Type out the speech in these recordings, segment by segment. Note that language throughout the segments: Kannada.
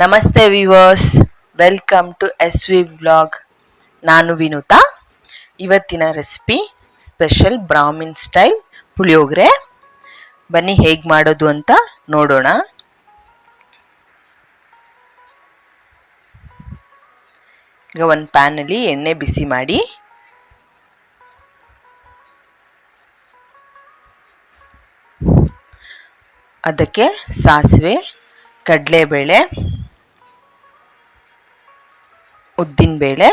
ನಮಸ್ತೆ viewers welcome to S V blog ನಾನು ವಿನುತಾ. ಇವತ್ತಿನ recipe special Brahmin style puliyogare. ಬನ್ನಿ ಹೇಗೆ ಮಾಡೋದು ಅಂತ ನೋಡೋಣ. ಈಗ ಒಂದು ಪ್ಯಾನಲ್ಲಿ ಎಣ್ಣೆ ಬಿಸಿ ಮಾಡಿ. ಅದಕ್ಕೆ ಸಾಸಿವೆ, ಕಡಲೆಬೇಳೆ ಉದ್ದಿನಬೇಳೆ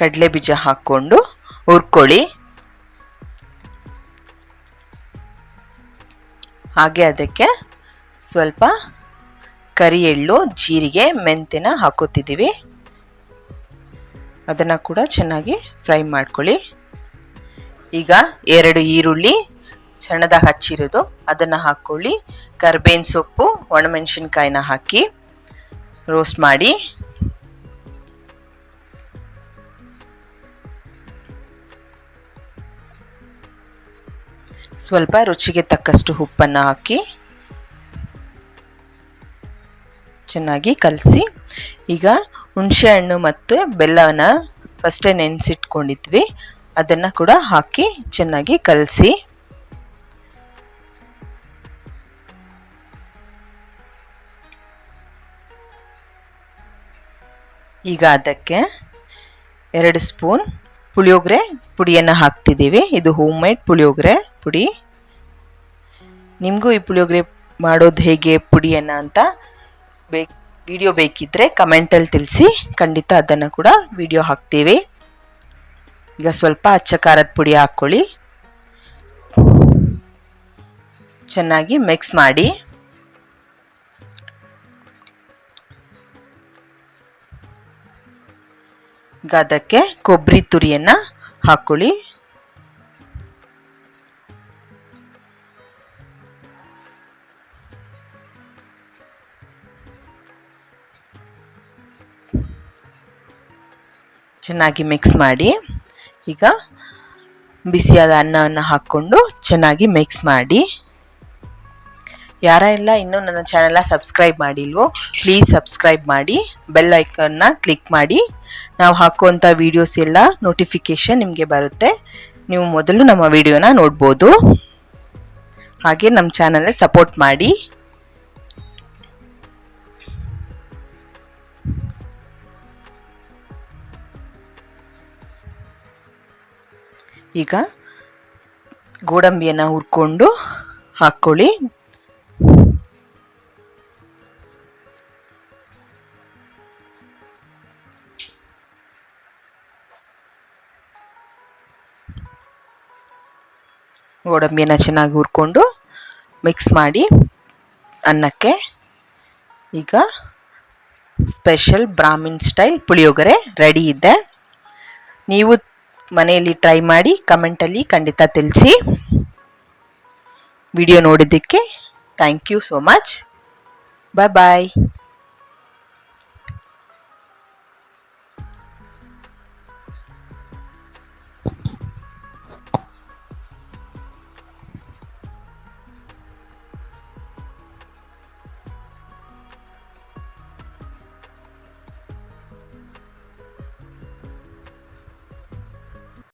ಕಡಲೆ ಬೀಜ ಹಾಕ್ಕೊಂಡು ಹುರ್ಕೊಳ್ಳಿ. ಹಾಗೆ ಅದಕ್ಕೆ ಸ್ವಲ್ಪ ಕರಿ ಎಳ್ಳು ಜೀರಿಗೆ ಮೆಂತ್ಯನ ಹಾಕೋತಿದ್ದೀವಿ ಅದನ್ನು ಕೂಡ ಚೆನ್ನಾಗಿ ಫ್ರೈ ಮಾಡ್ಕೊಳ್ಳಿ. ಈಗ ಎರಡು ಈರುಳ್ಳಿ ಚಣದ ಹಚ್ಚಿರೋದು, ಅದನ್ನು ಹಾಕ್ಕೊಳ್ಳಿ. ಕರ್ಬೇವಿನ ಸೊಪ್ಪು, ಒಣಮೆಣಸಿನ್ಕಾಯಿನ ಹಾಕಿ ರೋಸ್ಟ್ ಮಾಡಿ. ಸ್ವಲ್ಪ ರುಚಿಗೆ ತಕ್ಕಷ್ಟು ಉಪ್ಪನ್ನು ಹಾಕಿ ಚೆನ್ನಾಗಿ ಕಲಸಿ, ಈಗ ಹುಣಸೆಹಣ್ಣು ಮತ್ತು ಬೆಲ್ಲವನ್ನು ಫಸ್ಟೇ ನೆನೆಸಿಟ್ಕೊಂಡಿದ್ವಿ. ಅದನ್ನು ಕೂಡ ಹಾಕಿ ಚೆನ್ನಾಗಿ ಕಲಸಿ. ಈಗ ಅದಕ್ಕೆ ಎರಡು ಸ್ಪೂನ್ ಪುಳಿಯೋಗರೆ ಪುಡಿಯನ್ನು ಹಾಕ್ತಿದ್ದೀವಿ. ಇದು ಹೋಮ್ ಮೇಡ್ ಪುಳಿಯೋಗರೆ ಪುಡಿ. ನಿಮಗೂ ಈ ಪುಳಿಯೋಗರೆ ಮಾಡೋದು ಹೇಗೆ, ಪುಡಿಯನ್ನು ಅಂತ ಬೇಕು ವಿಡಿಯೋ ಬೇಕಿದ್ದರೆ ಕಮೆಂಟಲ್ಲಿ ತಿಳಿಸಿ. ಖಂಡಿತ ಅದನ್ನು ಕೂಡ ವಿಡಿಯೋ ಹಾಕ್ತೀವಿ. ಈಗ ಸ್ವಲ್ಪ ಅಚ್ಚ ಖಾರದ ಪುಡಿ ಹಾಕ್ಕೊಳ್ಳಿ. ಚೆನ್ನಾಗಿ ಮಿಕ್ಸ್ ಮಾಡಿ. ಈಗ ಅದಕ್ಕೆ ಕೊಬ್ಬರಿ ತುರಿಯನ್ನು ಹಾಕ್ಕೊಳ್ಳಿ ಚೆನ್ನಾಗಿ ಮಿಕ್ಸ್ ಮಾಡಿ, ಈಗ ಬಿಸಿಯಾದ ಅನ್ನವನ್ನು ಹಾಕ್ಕೊಂಡು ಚೆನ್ನಾಗಿ ಮಿಕ್ಸ್ ಮಾಡಿ. ಯಾರೆಲ್ಲ ಇನ್ನೂ ನನ್ನ ಚಾನೆಲ್ನ ಸಬ್ಸ್ಕ್ರೈಬ್ ಮಾಡಿಲ್ವೋ ಪ್ಲೀಸ್ ಸಬ್ಸ್ಕ್ರೈಬ್ ಮಾಡಿ ಬೆಲ್ ಐಕನ್ನ ಕ್ಲಿಕ್ ಮಾಡಿ. ನಾವು ಹಾಕುವಂಥ ವೀಡಿಯೋಸ್ ಎಲ್ಲ ನೋಟಿಫಿಕೇಷನ್ ನಿಮಗೆ ಬರುತ್ತೆ. ನೀವು ಮೊದಲು ನಮ್ಮ ವಿಡಿಯೋನ ನೋಡ್ಬೋದು. ಹಾಗೆ ನಮ್ಮ ಚಾನಲ್ನ ಸಪೋರ್ಟ್ ಮಾಡಿ. ಈಗ ಗೋಡಂಬಿಯನ್ನು ಹುರ್ಕೊಂಡು ಹಾಕ್ಕೊಳ್ಳಿ. ಗೋಡಂಬಿಯನ್ನು ಚೆನ್ನಾಗಿ ಹುರ್ಕೊಂಡು ಮಿಕ್ಸ್ ಮಾಡಿ ಅನ್ನಕ್ಕೆ ಈಗ special Brahmin style puliyogare ready ಇದೆ. ನೀವು ಮನೆಯಲ್ಲಿ ಟ್ರೈ ಮಾಡಿ ಕಮೆಂಟಲ್ಲಿ ಖಂಡಿತ ತಿಳಿಸಿ. ವಿಡಿಯೋ ನೋಡಿದ್ದಕ್ಕೆ thank you so much bye bye